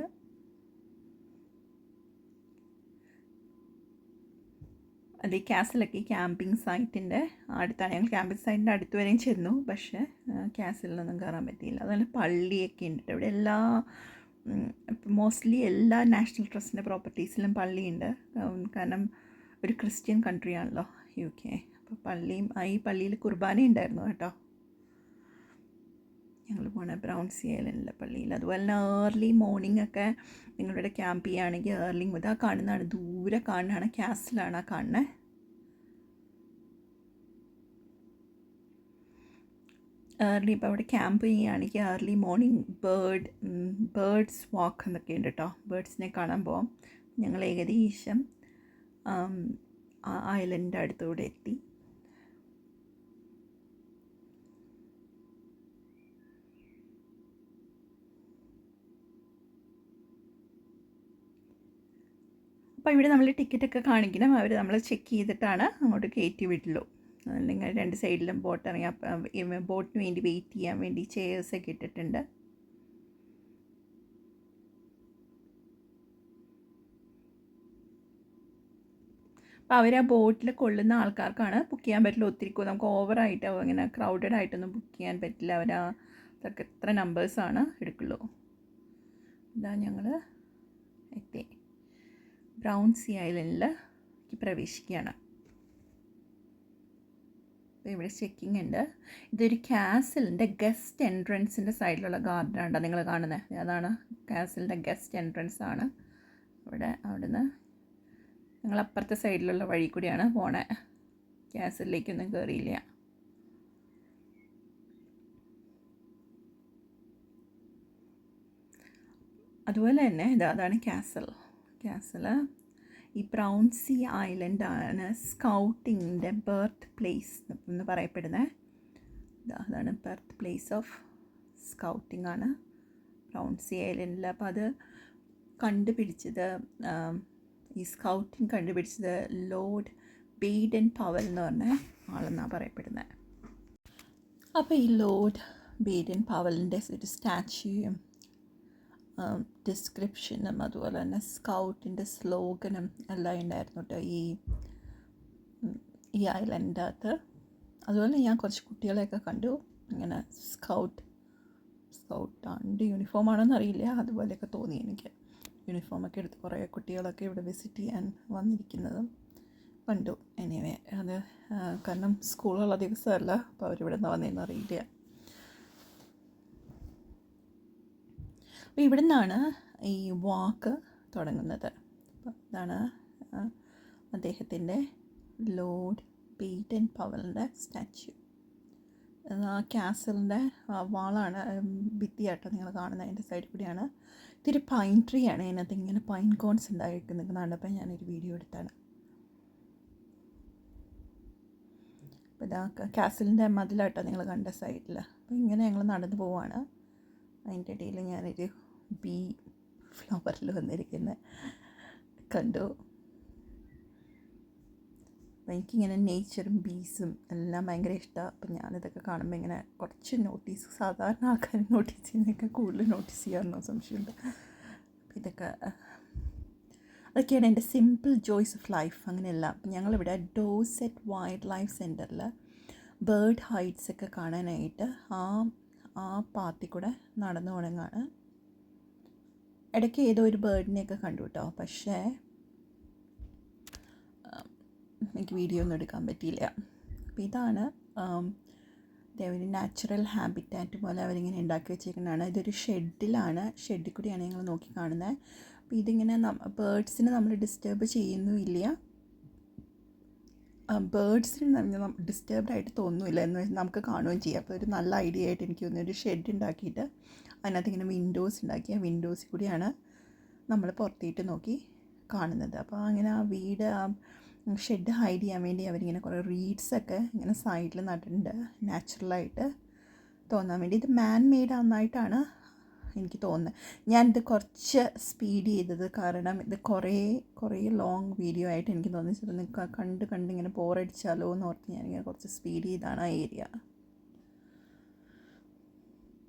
അത് ഈ കാസിലൊക്കെ ഈ ക്യാമ്പിംഗ് സൈറ്റിന്റെ അടുത്താണ്. ഞങ്ങൾ ക്യാമ്പിംഗ് സൈറ്റിന്റെ അടുത്ത് വരെയും ചെന്നു. പക്ഷേ ക്യാസിലൊന്നും കയറാൻ പറ്റിയില്ല. അതുപോലെ പള്ളിയൊക്കെ ഉണ്ട്. ഇവിടെ എല്ലാ മോസ്റ്റ്ലി എല്ലാ നാഷണൽ ട്രസ്റ്റിന്റെ പ്രോപ്പർട്ടീസിലും പള്ളിയുണ്ട്. കാരണം ഒരു ക്രിസ്ത്യൻ കൺട്രിയാണല്ലോ യു കെ. അപ്പോൾ പള്ളിയും ഈ പള്ളിയിൽ കുർബാന ഉണ്ടായിരുന്നു കേട്ടോ. ഞങ്ങൾ പോണ ബ്രൗൺസി ഐലൻഡിലെ പള്ളിയിൽ അതുപോലെ തന്നെ ഏർലി മോർണിംഗ് ഒക്കെ നിങ്ങളുടെ ക്യാമ്പ് ചെയ്യുകയാണെങ്കിൽ ഏർലി മുതൽ ആ കാണുന്നതാണ് ദൂരെ കാണുന്നതാണ് ക്യാസിലാണ് ആ കാണുന്നത് ഏർലി ഇപ്പോൾ അവിടെ ക്യാമ്പ് ചെയ്യുകയാണെങ്കിൽ early morning bird birds walk എന്നൊക്കെ ഉണ്ട് കേട്ടോ ബേർഡ്സിനെ കാണാൻ പോവാം. ഞങ്ങൾ ഏകദേശം ഐലൻഡിന്റെ അടുത്തൂടെ എത്തി. അപ്പോൾ ഇവിടെ നമ്മൾ ടിക്കറ്റൊക്കെ കാണിക്കണം. അവർ നമ്മൾ ചെക്ക് ചെയ്തിട്ടാണ് അങ്ങോട്ട് കയറ്റി വിടുള്ളൂ നിങ്ങൾ രണ്ട് സൈഡിലും ബോട്ട് ഇറങ്ങി ബോട്ടിന് വേണ്ടി വെയിറ്റ് ചെയ്യാൻ വേണ്ടി ചെയേഴ്സൊക്കെ ഇട്ടിട്ടുണ്ട്. അപ്പോൾ അവർ ആ ബോട്ടിൽ കൊള്ളുന്ന ആൾക്കാർക്കാണ് ബുക്ക് ചെയ്യാൻ പറ്റില്ല. ഒത്തിരി നമുക്ക് ഓവറായിട്ട് ഇങ്ങനെ ക്രൗഡഡ് ആയിട്ടൊന്നും ബുക്ക് ചെയ്യാൻ പറ്റില്ല. അവർ ആ ഇതൊക്കെ എത്ര നമ്പേഴ്സാണ് എടുക്കുള്ളൂ. ഇതാ ഞങ്ങൾ എത്തി. ബ്രൗൺ സി ഐലൻഡിലേക്ക് പ്രവേശിക്കുകയാണ്. ഇവിടെ ചെക്കിംഗ് ഉണ്ട്. ഇതൊരു കാസലിന്റെ ഗസ്റ്റ് എൻട്രൻസിന്റെ സൈഡിലുള്ള ഗാർഡനാണ് നിങ്ങൾ കാണുന്നത് അതാണ് കാസലിന്റെ ഗസ്റ്റ് എൻട്രൻസ് ആണ് ഇവിടെ അവിടുന്ന് ഞങ്ങൾ അപ്പുറത്തെ സൈഡിലുള്ള വഴി കൂടിയാണ് പോണേ. കാസലിലേക്കൊന്നും കയറിയില്ല അതുപോലെ തന്നെ ഇതാ അതാണ് കാസൽ കാസൽ ഈ പ്രൗൺസി ആണ് സ്കൗട്ടിങ്ങിന്റെ ബർത്ത് പ്ലേസ് എന്ന് പറയപ്പെടുന്നത് അതാണ് ബർത്ത് പ്ലേസ് ഓഫ് സ്കൗട്ടിംഗ് ആണ് പ്രൗൺസി ഐലൻഡിൽ അപ്പോൾ അത് കണ്ടുപിടിച്ചത് ഈ സ്കൗട്ടിങ് കണ്ടുപിടിച്ചത് ലോർഡ് ബെയ്ഡൻ പവൽ എന്ന് പറഞ്ഞ ആളെന്നാണ് പറയപ്പെടുന്നത് അപ്പോൾ ഈ ലോർഡ് ബെയ്ഡൻ പവലിന്റെ ഒരു സ്റ്റാച്യൂയും ഡിസ്ക്രിപ്ഷനും അതുപോലെ തന്നെ സ്കൗട്ടിന്റെ സ്ലോഗനും എല്ലാം ഉണ്ടായിരുന്നു കേട്ടോ ഈ ഈ ഐലൻഡിന്റെ അകത്ത് അതുപോലെ ഞാൻ കുറച്ച് കുട്ടികളെയൊക്കെ കണ്ടു. ഇങ്ങനെ സ്കൗട്ട് സ്കൗട്ടാണ്ട് യൂണിഫോം ആണെന്ന് അറിയില്ല. അതുപോലെയൊക്കെ തോന്നി എനിക്ക്. യൂണിഫോമൊക്കെ എടുത്ത് കുറേ കുട്ടികളൊക്കെ ഇവിടെ വിസിറ്റ് ചെയ്യാൻ വന്നിരിക്കുന്നതും കണ്ടു. എനിവേ അത് കാരണം സ്കൂളുള്ള ദിവസമല്ല. അപ്പോൾ അവരിവിടെ നിന്ന് വന്നതെന്ന് അറിയില്ല. അപ്പോൾ ഇവിടെ നിന്നാണ് ഈ വാക്ക് തുടങ്ങുന്നത്. അപ്പോൾ ഇതാണ് അദ്ദേഹത്തിന്റെ ലോർഡ് പീറ്റൻ പവലിന്റെ സ്റ്റാച്യു. ആ ക്യാസലിന്റെ വാളാണ് ഭിത്തിയാട്ടോ നിങ്ങൾ കാണുന്നത്. അതിന്റെ സൈഡിൽ കൂടിയാണ്. ഇതൊരു പൈൻ ട്രീ ആണ്. അതിനകത്ത് ഇങ്ങനെ പൈൻ കോൺസ് ഉണ്ടായിരിക്കുന്നത് കണ്ടപ്പോൾ ഞാനൊരു വീഡിയോ എടുത്താണ്. അപ്പോൾ ഇതാ ക്യാസലിന്റെ മതിലാട്ടോ നിങ്ങൾ കണ്ട സൈഡിൽ അപ്പോൾ ഇങ്ങനെ ഞങ്ങൾ നടന്നു പോവാണ്. അതിന്റെ ഇടയിൽ ഞാനൊരു ബീ ഫ്ലവറിൽ വന്നിരിക്കുന്നത് കണ്ടു? എനിക്കിങ്ങനെ നേച്ചറും ബീസും എല്ലാം ഭയങ്കര ഇഷ്ടമാണ് അപ്പം ഞാനിതൊക്കെ കാണുമ്പോൾ ഇങ്ങനെ കുറച്ച് നോട്ടീസ് സാധാരണ ആൾക്കാർ നോട്ടീസ് ചെയ്യുന്നതൊക്കെ കൂടുതൽ നോട്ടീസ് ചെയ്യാമെന്നോ സംശയമുണ്ട്. ഇതൊക്കെ അതൊക്കെയാണ് എന്റെ സിമ്പിൾ ജോയ്സ് ഓഫ് ലൈഫ് അങ്ങനെയല്ല. അപ്പം ഞങ്ങളിവിടെ ഡോസെറ്റ് വൈൽഡ് ലൈഫ് സെന്ററിൽ ബേർഡ് ഹൈറ്റ്സ് ഒക്കെ കാണാനായിട്ട് ആ ആ പാത്തിൽ കൂടെ നടന്നു തുടങ്ങാണ് ഇടയ്ക്ക് ഏതോ ഒരു ബേർഡിനെയൊക്കെ കണ്ടു കേട്ടോ. പക്ഷേ എനിക്ക് വീഡിയോ ഒന്നും എടുക്കാൻ പറ്റിയില്ല. അപ്പോൾ ഇതാണ് ഒരു നാച്ചുറൽ ഹാബിറ്റാറ്റ് പോലെ അവരിങ്ങനെ ഉണ്ടാക്കി വെച്ചേക്കുന്നതാണ്. ഇതൊരു ഷെഡിലാണ്. ഷെഡിൽ കൂടിയാണ് ഞങ്ങൾ നോക്കി കാണുന്നത്. അപ്പോൾ ഇതിങ്ങനെ ബേർഡ്സിനെ നമ്മൾ ഡിസ്റ്റേബ് ചെയ്യുന്നുമില്ല. ബേർഡ്സിന് ഡിസ്റ്റർബ്ഡ് ആയിട്ട് തോന്നുന്നില്ല എന്ന് വെച്ചാൽ നമുക്ക് കാണുകയും ചെയ്യാം. അപ്പോൾ ഒരു നല്ല ഐഡിയ ആയിട്ട് എനിക്ക് തോന്നുന്നു. ഒരു ഷെഡ് ഉണ്ടാക്കിയിട്ട് അതിനകത്ത് ഇങ്ങനെ വിൻഡോസ് ഉണ്ടാക്കി. ആ വിൻഡോസിൽ കൂടിയാണ് നമ്മൾ പുറത്തേട്ട് നോക്കി കാണുന്നത്. അപ്പോൾ അങ്ങനെ ആ വീട് ആ ഷെഡ് ഹൈഡ് ചെയ്യാൻ വേണ്ടി അവരിങ്ങനെ കുറേ റീഡ്സൊക്കെ ഇങ്ങനെ സൈഡിൽ നട്ടിട്ടുണ്ട്. നാച്ചുറലായിട്ട് തോന്നാൻ വേണ്ടി. ഇത് മാൻ മെയ്ഡ് ആണെന്നായിട്ടാണ് എനിക്ക് തോന്നുന്നത്. ഞാനിത് കുറച്ച് സ്പീഡ് ചെയ്തത് കാരണം ഇത് കുറേ കുറേ ലോങ് വീഡിയോ ആയിട്ട് എനിക്ക് തോന്നി ചിലപ്പോൾ കണ്ട് കണ്ട് ഇങ്ങനെ ബോറടിച്ചാലോ എന്ന് ഓർത്ത് ഞാനിങ്ങനെ കുറച്ച് സ്പീഡ് ചെയ്താണ് ആ ഏരിയ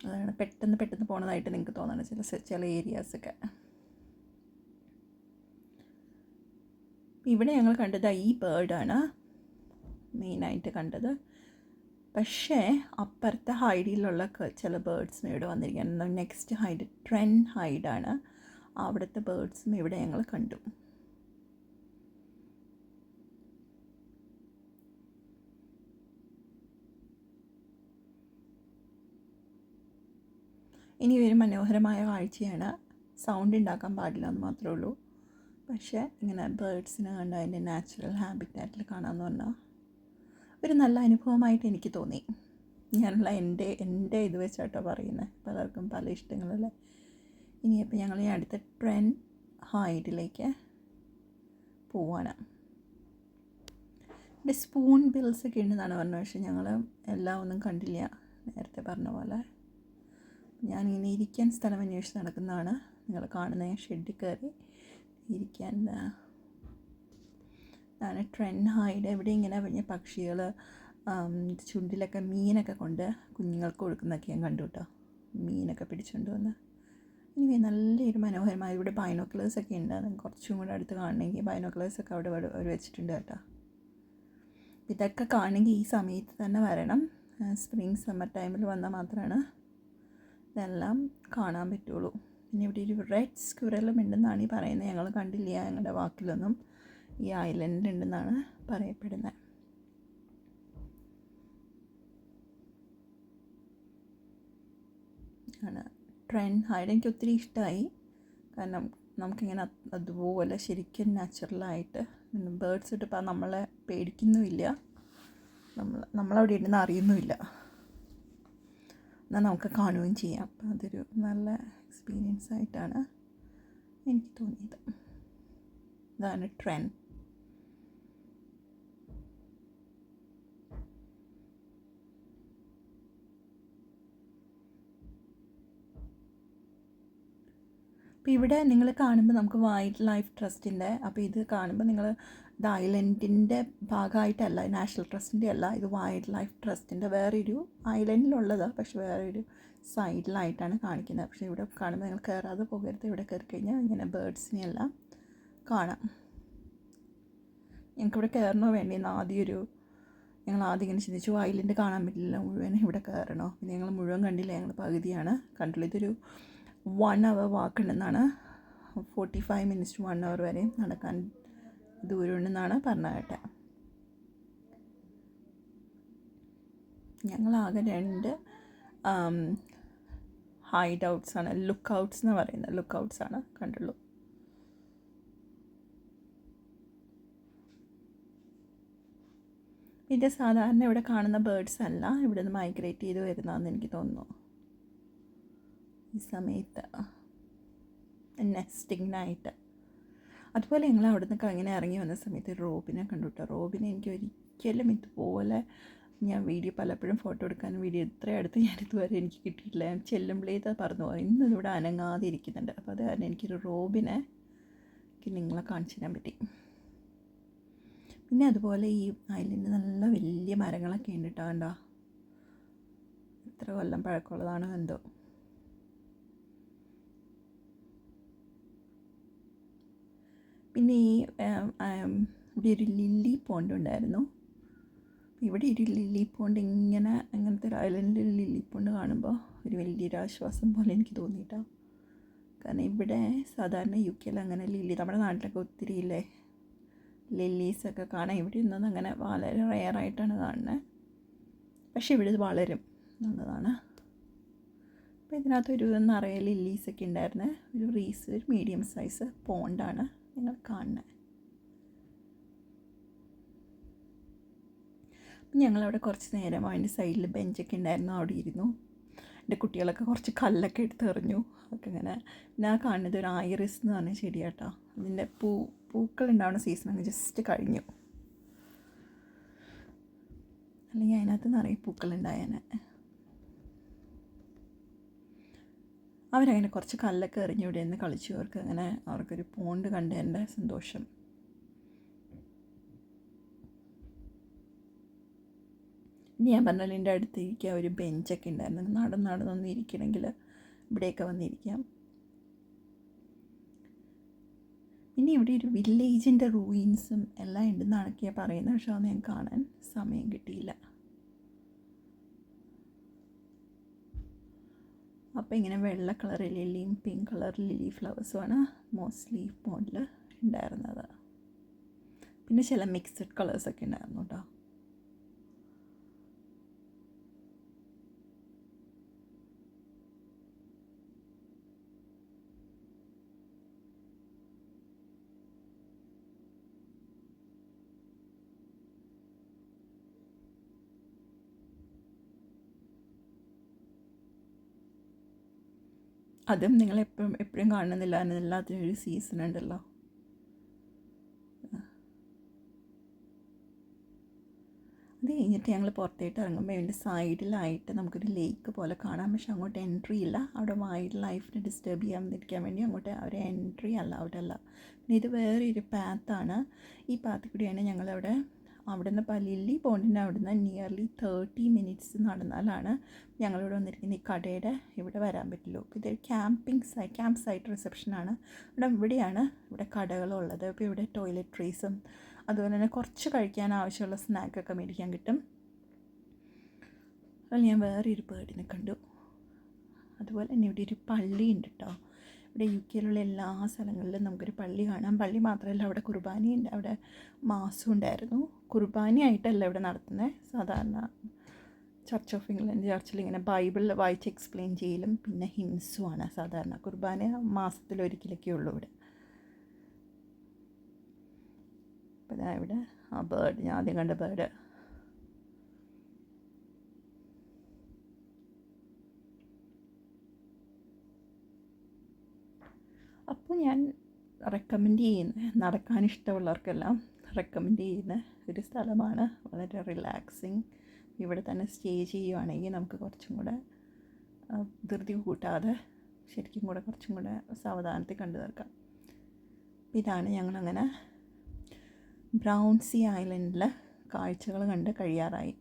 അതാണ് പെട്ടെന്ന് പെട്ടെന്ന് പോണതായിട്ട് നിങ്ങൾക്ക് തോന്നണം ചില ചില ഏരിയാസൊക്കെ ഇവിടെ ഞങ്ങൾ കണ്ടത് ഈ ബേർഡാണ് മെയിനായിട്ട് കണ്ടത്. പക്ഷേ അപ്പുറത്തെ ഹൈഡിലുള്ള ചില ബേർഡ്സും ഇവിടെ വന്നിരിക്കുകയാണ്. നെക്സ്റ്റ് ഹൈഡ് ട്രെൻ ഹൈഡാണ് അവിടുത്തെ ബേർഡ്സും ഇവിടെ ഞങ്ങൾ കണ്ടു. ഇനി ഒരു മനോഹരമായ കാഴ്ചയാണ് സൗണ്ട് ഉണ്ടാക്കാൻ പാടില്ല എന്ന് മാത്രമേ ഉള്ളൂ. പക്ഷേ ഇങ്ങനെ ബേഡ്സിനെ കണ്ട് അതിന്റെ നാച്ചുറൽ ഹാബിറ്റാറ്റിൽ കാണാമെന്ന് പറഞ്ഞാൽ ഒരു നല്ല അനുഭവമായിട്ട് എനിക്ക് തോന്നി. ഞാനുള്ള എന്റെ എന്റെ ഇത് വെച്ചാട്ടോ പറയുന്നത് പലർക്കും പല ഇഷ്ടങ്ങളല്ലേ? ഇനിയിപ്പോൾ ഞങ്ങൾ ഈ അടുത്ത ട്രെൻ ഹൈഡിലേക്ക് പോവാണ്. ഇവിടെ സ്പൂൺ ബിൽസ് ഒക്കെ ഉണ്ടെന്നാണ് പറഞ്ഞത്. പക്ഷേ ഞങ്ങൾ എല്ലാം ഒന്നും കണ്ടില്ല. നേരത്തെ പറഞ്ഞ പോലെ. ഞാൻ ഇങ്ങനെ ഇരിക്കാൻ സ്ഥലം അന്വേഷിച്ച് നടക്കുന്നതാണ്. നിങ്ങൾ കാണുന്ന ഷെഡിൽ കയറി ഇരിക്കാൻ ഇതാണ് ട്രെൻ ഹൈഡ്. എവിടെ ഇങ്ങനെ വലിയ പക്ഷികൾ ചുണ്ടിലൊക്കെ മീനൊക്കെ കൊണ്ട് കുഞ്ഞുങ്ങൾക്ക് കൊടുക്കുന്നതൊക്കെ ഞാൻ കണ്ടു കേട്ടോ മീനൊക്കെ പിടിച്ചുകൊണ്ട് വന്ന്. ഇനി നല്ലൊരു മനോഹരമായ ഇവിടെ ബൈനോക്കുലേഴ്സൊക്കെ ഉണ്ട്. കുറച്ചും കൂടെ അടുത്ത് കാണണമെങ്കിൽ ബൈനോക്കുലേഴ്സൊക്കെ അവിടെ അവർ വെച്ചിട്ടുണ്ട് കേട്ടോ. ഇതൊക്കെ കാണണമെങ്കിൽ ഈ സമയത്ത് തന്നെ വരണം. സ്പ്രിങ് സമ്മർ ടൈമിൽ വന്നാൽ മാത്രമാണ് ഇതെല്ലാം കാണാൻ പറ്റുള്ളൂ. പിന്നെ ഇവിടെ ഒരു റെഡ് സ്ക്വിറലും ഉണ്ടെന്നാണ് ഈ പറയുന്നത്. ഞങ്ങൾ കണ്ടില്ല ഞങ്ങളുടെ വാക്കിലൊന്നും. ഈ ഐലൻഡിലുണ്ടെന്നാണ് പറയപ്പെടുന്നത്. ആണ്. ട്രെൻ ഹൈഡ് എനിക്ക് ഒത്തിരി ഇഷ്ടമായി കാരണം നമുക്കിങ്ങനെ അതുപോലെ ശരിക്കും നാച്ചുറലായിട്ട് ബേർഡ്സ് ഇട്ടിപ്പോൾ നമ്മളെ പേടിക്കുന്നുമില്ല. നമ്മൾ നമ്മളവിടെ ഉണ്ടെന്ന് അറിയുന്നുമില്ല. എന്നാൽ നമുക്ക് കാണുകയും ചെയ്യാം. അപ്പം അതൊരു നല്ല എക്സ്പീരിയൻസ് ആയിട്ടാണ് എനിക്ക് തോന്നിയത്. ഇതാണ് ട്രെൻ. അപ്പോൾ ഇവിടെ നിങ്ങൾ കാണുമ്പോൾ നമുക്ക് വൈൽഡ് ലൈഫ് ട്രസ്റ്റിന്റെ അപ്പോൾ ഇത് കാണുമ്പോൾ നിങ്ങൾ ഇത് ഐലൻഡിന്റെ ഭാഗമായിട്ടല്ല നാഷണൽ ട്രസ്റ്റിന്റെ അല്ല ഇത് വൈൽഡ് ലൈഫ് ട്രസ്റ്റിന്റെ വേറൊരു ഐലൻഡിലുള്ളത് പക്ഷെ വേറൊരു സൈഡിലായിട്ടാണ് കാണിക്കുന്നത്. പക്ഷേ ഇവിടെ കാണുമ്പോൾ നിങ്ങൾ കയറാതെ പോകരുത് ഇവിടെ കയറി കഴിഞ്ഞാൽ ഇങ്ങനെ ബേർഡ്സിനെയെല്ലാം കാണാം. ഞങ്ങൾക്കിവിടെ കയറണോ വേണ്ടിയെന്ന് ആദ്യം ഒരു ഞങ്ങൾ ആദ്യം ഇങ്ങനെ ചിന്തിച്ചു ഐലൻഡ് കാണാൻ പറ്റില്ല മുഴുവൻ ഇവിടെ കയറണോ? പിന്നെ ഞങ്ങൾ മുഴുവൻ കണ്ടില്ല ഞങ്ങൾ പകുതിയാണ് കണ്ടുള്ളൂ ഇതൊരു one hour വാക്കുണ്ടെന്നാണ് forty five minutes one hour വരെ നടക്കാൻ ദൂരമുണ്ടെന്നാണ് പറഞ്ഞ കേട്ടെ. ഞങ്ങളാകെ രണ്ട് ഹൈഡ് ഔട്ട്സ് ആണ് ലുക്ക് ഔട്ട്സ് എന്ന് പറയുന്നത്. ലുക്ക് ഔട്ട്സ് ആണ് കണ്ടുള്ളൂ. ഇത് സാധാരണ ഇവിടെ കാണുന്ന ബേർഡ്സ് അല്ല ഇവിടെ നിന്ന് മൈഗ്രേറ്റ് ചെയ്ത് വരുന്നതെന്ന് എനിക്ക് തോന്നുന്നു. ഈ സമയത്ത് നെസ്റ്റിങ്ങിനായിട്ട് അതുപോലെ ഞങ്ങൾ അവിടെ നിന്നൊക്കെ അങ്ങനെ ഇറങ്ങി വന്ന സമയത്ത് റോബിനെ കണ്ടു കേട്ടോ റോബിനെ എനിക്ക് ഒരിക്കലും ഇതുപോലെ ഞാൻ വീഡിയോ പലപ്പോഴും ഫോട്ടോ എടുക്കാനും വീഡിയോ ഇത്ര അടുത്ത് ഞാൻ ഇതുവരെ എനിക്ക് കിട്ടിയിട്ടില്ല. ഞാൻ ചെല്ലുമ്പോഴേത് പറഞ്ഞു പോകും ഇന്ന് ഇവിടെ അനങ്ങാതെ ഇരിക്കുന്നുണ്ട്. അപ്പോൾ അത് കാരണം എനിക്കൊരു റോബിനെ നിങ്ങളെ കാണിച്ചു തരാൻ പറ്റി. പിന്നെ അതുപോലെ ഈ ഐലൻഡ് നല്ല വലിയ മരങ്ങളൊക്കെ ഉണ്ട് കേട്ടോ കണ്ടോ? എത്ര കൊല്ലം പഴക്കമുള്ളതാണോ എന്തോ. പിന്നെ ഈ ഇവിടെ ഒരു ലില്ലി പോണ്ട് ഉണ്ടായിരുന്നു. ഇവിടെ ഒരു ലില്ലി പോണ്ട് ഇങ്ങനെ അങ്ങനത്തെ ഒരു ഐലൻഡിൽ ലില്ലി പോണ്ട് കാണുമ്പോൾ ഒരു വലിയൊരു ആശ്വാസം പോലെ എനിക്ക് തോന്നിയിട്ടോ. കാരണം ഇവിടെ സാധാരണ യു കെയിൽ അങ്ങനെ ലില്ലി നമ്മുടെ നാട്ടിലൊക്കെ ഒത്തിരി ഇല്ലേ ലില്ലീസൊക്കെ കാണാൻ ഇവിടെ നിന്നത് അങ്ങനെ വളരെ റെയറായിട്ടാണ് കാണുന്നത് പക്ഷേ ഇവിടെ ഇത് വളരും എന്നുള്ളതാണ്. അപ്പോൾ ഇതിനകത്തൊരു നിറയെ ലില്ലീസൊക്കെ ഉണ്ടായിരുന്നത് ഒരു റീസ് ഒരു മീഡിയം സൈസ് പോണ്ടാണ്. നിങ്ങൾ കാണുന്നത് ഞങ്ങളവിടെ കുറച്ച് നേരം അതിന്റെ സൈഡിൽ ബെഞ്ചൊക്കെ ഉണ്ടായിരുന്നു അവിടെ ഇരുന്നു. എന്റെ കുട്ടികളൊക്കെ കുറച്ച് കല്ലൊക്കെ എടുത്ത് എറിഞ്ഞു. അതൊക്കെ ഇങ്ങനെ ഞാൻ കാണുന്നത് ഒരു ഐറിസ് എന്ന് പറഞ്ഞ ചെടിയാട്ടോ. അതിന്റെ പൂ പൂക്കൾ ഉണ്ടാവുന്ന സീസൺ അങ്ങ് ജസ്റ്റ് കഴിഞ്ഞു. അല്ലെങ്കിൽ അതിനകത്ത് നിറയെ പൂക്കളുണ്ടായേനെ അവരങ്ങനെ കുറച്ച് കല്ലൊക്കെ എറിഞ്ഞിവിടെ നിന്ന് കളിച്ചു. അവർക്ക് അങ്ങനെ അവർക്കൊരു പോണ്ട് കണ്ടതിന്റെ സന്തോഷം. ഇനി ഞാൻ പറഞ്ഞാൽ എന്റെ അടുത്തേക്ക് ഒരു ബെഞ്ചൊക്കെ ഉണ്ടായിരുന്നു. നടന്ന് നടന്നൊന്നും ഇരിക്കണമെങ്കിൽ ഇവിടെയൊക്കെ വന്നിരിക്കാം. ഇനി ഇവിടെ ഒരു വില്ലേജിന്റെ റൂയിൻസും എല്ലാം ഉണ്ടെന്നാണൊക്കെയാണ് പറയുന്നത്. പക്ഷെ അത് ഞാൻ കാണാൻ സമയം കിട്ടിയില്ല. അപ്പോൾ ഇങ്ങനെ വെള്ള കളർ ലില്ലിയും പിങ്ക് കളർ ലില്ലി ഫ്ലവേഴ്സുമാണ് മോസ്റ്റ്ലി പോണ്ടിൽ ഉണ്ടായിരുന്നത് പിന്നെ ചില മിക്സഡ് കളേഴ്സൊക്കെ ഉണ്ടായിരുന്നു കേട്ടോ അതും നിങ്ങൾ എപ്പോഴും എപ്പോഴും കാണുന്നില്ല എല്ലാത്തിനും ഒരു സീസൺ ഉണ്ടല്ലോ. അത് കഴിഞ്ഞിട്ട് ഞങ്ങൾ പുറത്തേട്ട് ഇറങ്ങുമ്പോൾ അതിന്റെ സൈഡിലായിട്ട് നമുക്കൊരു ലേക്ക് പോലെ കാണാം. പക്ഷെ അങ്ങോട്ട് എൻട്രി ഇല്ല. അവിടെ വൈൽഡ് ലൈഫിനെ ഡിസ്റ്റർബ് ചെയ്യാതിരിക്കാൻ വേണ്ടി അങ്ങോട്ട് അവരെ എൻട്രി അല്ല അവിടെ അല്ല പിന്നെ ഇത് വേറൊരു പാത്താണ് ഈ പാത്തിൽ കൂടിയാണ് ഞങ്ങളവിടെ അവിടെ നിന്ന് പല്ലില്ലി പോണ്ടിന്റെ നിന്ന് നിയർലി തേർട്ടി മിനിറ്റ്സ് നടന്നാലാണ് ഞങ്ങളിവിടെ വന്നിരിക്കുന്ന ഈ കടയുടെ ഇവിടെ വരാൻ പറ്റുള്ളൂ. ഇതൊരു ക്യാമ്പിംഗ് സൈ ക്യാമ്പ് സൈറ്റ് റിസപ്ഷനാണ് ഇവിടെ ഇവിടെയാണ് ഇവിടെ കടകളുള്ളത്. അപ്പോൾ ഇവിടെ ടോയ്ലറ്ററീസും അതുപോലെ തന്നെ കുറച്ച് കഴിക്കാൻ ആവശ്യമുള്ള സ്നാക്കൊക്കെ മേടിക്കാൻ കിട്ടും. അതിൽ ഞാൻ വേറെ ഒരു പേടിനെ കണ്ടു. അതുപോലെ തന്നെ ഇവിടെ ഒരു പള്ളിയുണ്ട് കേട്ടോ ഇവിടെ യു കെയിലുള്ള എല്ലാ സ്ഥലങ്ങളിലും നമുക്കൊരു പള്ളി കാണാം. പള്ളി മാത്രമല്ല അവിടെ കുർബാനയുണ്ട് അവിടെ മാസം ഉണ്ടായിരുന്നു. കുർബാനയായിട്ടല്ല ഇവിടെ നടത്തുന്നത് സാധാരണ ചർച്ച് ഓഫ് ഇംഗ്ലണ്ട് ചർച്ചിൽ ഇങ്ങനെ ബൈബിൾ വായിച്ച് എക്സ്പ്ലെയിൻ ചെയ്യലും പിന്നെ ഹിംസുമാണ് സാധാരണ. കുർബാന മാസത്തിലൊരിക്കലൊക്കെ ഉള്ളൂ ഇവിടെ. അപ്പോൾ ഇവിടെ ആ ബേർഡ് ഞാൻ ആദ്യം കണ്ട ബേർഡ് അപ്പോൾ ഞാൻ റെക്കമെൻഡ് ചെയ്യുന്ന നടക്കാൻ ഇഷ്ടമുള്ളവർക്കെല്ലാം റെക്കമെൻഡ് ചെയ്യുന്ന ഒരു സ്ഥലമാണ്. വളരെ റിലാക്സിങ് ഇവിടെ തന്നെ സ്റ്റേ ചെയ്യുവാണെങ്കിൽ നമുക്ക് കുറച്ചും കൂടെ ധൃതി കൂട്ടാതെ ശരിക്കും കൂടെ കുറച്ചും കൂടെ സാവധാനത്തിൽ കണ്ടു തീർക്കാം. ഇതാണ് ഞങ്ങളങ്ങനെ ബ്രൗൺസി ഐലൻഡിൽ കാഴ്ചകൾ കണ്ട് കഴിയാറായി.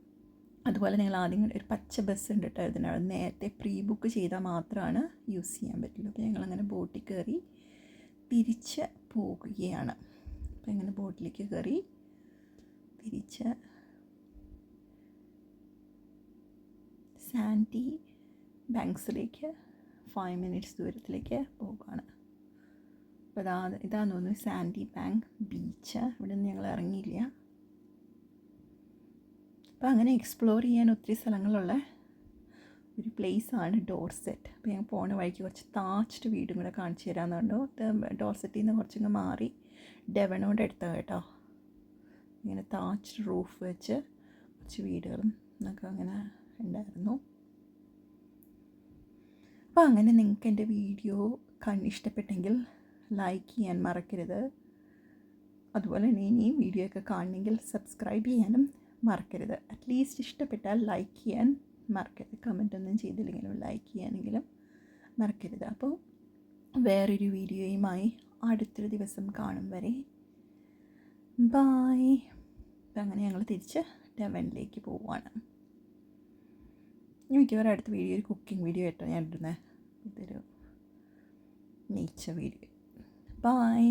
അതുപോലെ ഞങ്ങൾ ആദ്യം ഒരു പച്ച ബസ് ഉണ്ട് കേട്ടോ ഇതിനകത്ത്. നേരത്തെ പ്രീ ബുക്ക് ചെയ്താൽ മാത്രമാണ് യൂസ് ചെയ്യാൻ പറ്റുള്ളൂ. അപ്പോൾ ഞങ്ങളങ്ങനെ ബോട്ടിൽ കയറി തിരിച്ച് പോകുകയാണ് അപ്പോൾ ഇങ്ങനെ ബോട്ടിലേക്ക് കയറി തിരിച്ച് സാൻഡി ബാങ്ക്സിലേക്ക് ഫൈവ് മിനിറ്റ്സ് ദൂരത്തിലേക്ക് പോകുകയാണ് അപ്പോൾ ഇതാ ഇതാന്ന് തോന്നുന്നു സാൻഡി ബാങ്ക് ബീച്ച്. ഇവിടെ നിന്ന് ഞങ്ങൾ ഇറങ്ങിയില്ല. അപ്പോൾ അങ്ങനെ എക്സ്പ്ലോർ ചെയ്യാൻ ഒത്തിരി സ്ഥലങ്ങളുള്ള ഒരു പ്ലേസാണ് ഡോർസെറ്റ്. അപ്പോൾ ഞാൻ പോണ വഴിക്ക് കുറച്ച് താച്ചിട്ട് വീടും കൂടെ കാണിച്ചു തരാമെന്നുണ്ടോ ഡോർസെറ്റിൽ നിന്ന് കുറച്ചങ്ങ് മാറി ഡെവണോടെ എടുത്ത കേട്ടോ. ഇങ്ങനെ താച്ച്ഡ് റൂഫ് വെച്ച് കുറച്ച് വീടുകളും എന്നൊക്കെ അങ്ങനെ ഉണ്ടായിരുന്നു. അപ്പോൾ അങ്ങനെ നിങ്ങൾക്ക് എന്റെ വീഡിയോ കണ്ട് ഇഷ്ടപ്പെട്ടെങ്കിൽ ലൈക്ക് ചെയ്യാൻ മറക്കരുത്. അതുപോലെ തന്നെ ഇനിയും വീഡിയോ ഒക്കെ കാണണമെങ്കിൽ സബ്സ്ക്രൈബ് ചെയ്യാനും മറക്കരുത്. അറ്റ്ലീസ്റ്റ് ഇഷ്ടപ്പെട്ടാൽ ലൈക്ക് ചെയ്യാൻ മറക്കരുത്. കമന്റ് ഒന്നും ചെയ്തില്ലെങ്കിലും ലൈക്ക് ചെയ്യാനെങ്കിലും മറക്കരുത്. അപ്പോൾ വേറൊരു വീഡിയോയുമായി അടുത്തൊരു ദിവസം കാണും വരെ. ബായ് അങ്ങനെ ഞങ്ങൾ തിരിച്ച് ഡെവനിലേക്ക് പോവുകയാണ്. മിക്കവാറും അടുത്ത വീഡിയോ ഒരു കുക്കിംഗ് വീഡിയോ ആയിട്ടോ ഞാൻ ഇടുന്നത്. ഇതൊരു നേച്ചർ വീഡിയോ ബായ്